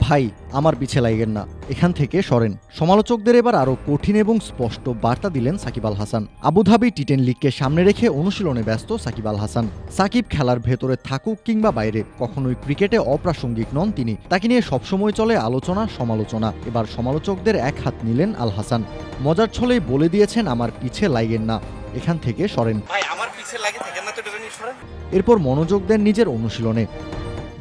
ভাই আমার পিছে লাগেন না। এখান থেকে সরেন। সমালোচকদের এবার আরও কঠিন এবং স্পষ্ট বার্তা দিলেন Shakib Al Hasan. Abu Dhabi T ten লিগকে সামনে রেখে অনুশীলনে ব্যস্ত সাকিব আল হাসান। সাকিব খেলার ভেতরে থাকুক কিংবা বাইরে কখনোই ক্রিকেটে অপ্রাসঙ্গিক নন তিনি। তাকে নিয়ে সবসময় চলে আলোচনা সমালোচনা। এবার সমালোচকদের এক হাত নিলেন আল হাসান। মজার ছলেই বলে দিয়েছেন আমার পিছে লাগেন না। এখান থেকে সরেন। এরপর মনোযোগ দেন নিজের অনুশীলনে।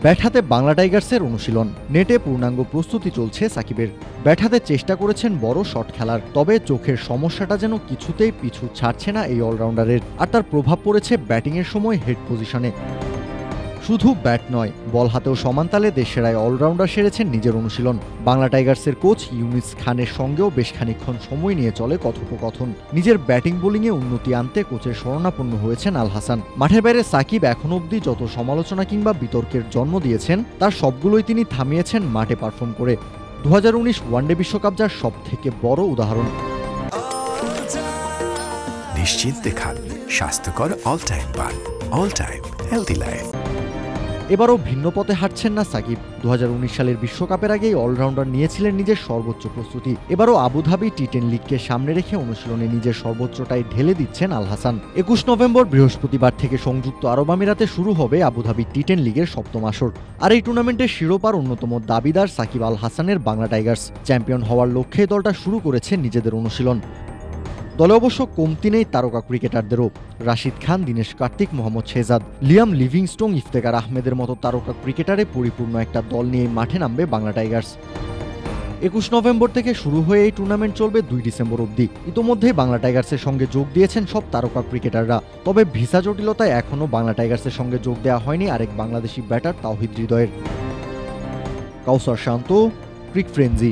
ব্যাট হাতে বাংলা টাইগার্সের অনুশীলন। নেটে পূর্ণাঙ্গ প্রস্তুতি চলছে সাকিবের। ব্যাট হাতে চেষ্টা করেছেন বড় শট খেলার, তবে চোখের সমস্যাটা যেন কিছুতেই পিছু ছাড়ছে না এই অলরাউন্ডারের। আর তার প্রভাব পড়েছে ব্যাটিংয়ের সময় হেড পজিশনে। শুধু ব্যাট নয়, বল হাতেও সমানতালে দেশেরায় অলরাউন্ডার সেরেছেন নিজের অনুশীলন। বাংলা টাইগার্সের কোচ ইউনিস খানের সঙ্গেও বেশ খানিকক্ষণ সময় নিয়ে চলে কথোপকথন। নিজের ব্যাটিং বোলিংয়ে উন্নতি আনতে কোচের শরণাপন্ন হয়েছেন আল হাসান। মাঠের বাইরে সাকিব এখন অবধি যত সমালোচনা কিংবা বিতর্কের জন্ম দিয়েছেন, তার সবগুলোই তিনি থামিয়েছেন মাঠে পারফর্ম করে। দু ওয়ানডে বিশ্বকাপ যার সব থেকে বড় উদাহরণ। নিশ্চিন্তে খান, স্বাস্থ্যকর অল টাইম পান অল টাইম হেলদি লাইফ এবারও ভিন্ন পথে হাঁটছেন না সাকিব। দু হাজার উনিশ সালের বিশ্বকাপের আগেই অলরাউন্ডার নিয়েছিলেন নিজের সর্বোচ্চ প্রস্তুতি। এবারও আবুধাবি টি টেন লিগকে সামনে রেখে অনুশীলনে নিজের সর্বোচ্চটাই ঢেলে দিচ্ছেন আল হাসান। একুশ নভেম্বর বৃহস্পতিবার থেকে সংযুক্ত আরব আমিরাতে শুরু হবে আবুধাবি টি টেন লিগের সপ্তম আসর। আর এই টুর্নামেন্টের শিরোপার অন্যতম দাবিদার সাকিব আল হাসানের বাংলা টাইগার্স। চ্যাম্পিয়ন হওয়ার লক্ষ্যে দলটা শুরু করেছে নিজেদের অনুশীলন। দলে অবশ্য কমতি নেই তারকা ক্রিকেটারদেরও। রাশিদ খান, দীনেশ কার্তিক, মোহাম্মদ শেজাদ লিয়াম লিভিংস্টোং ইফতেকার আহমেদের মতো তারকা ক্রিকেটারে পরিপূর্ণ একটা দল নিয়ে মাঠে নামবে বাংলা টাইগার্স। একুশ নভেম্বর থেকে শুরু হয়ে এই টুর্নামেন্ট চলবে দুই ডিসেম্বর অবধি। ইতোমধ্যেই বাংলা টাইগার্সের সঙ্গে যোগ দিয়েছেন সব তারকা ক্রিকেটাররা। তবে ভিসা জটিলতায় এখনও বাংলা টাইগার্সের সঙ্গে যোগ দেওয়া হয়নি আরেক বাংলাদেশি ব্যাটার তাওহিদ হৃদয়ের। কাউসার শান্ত, ক্রিক ফ্রেঞ্জি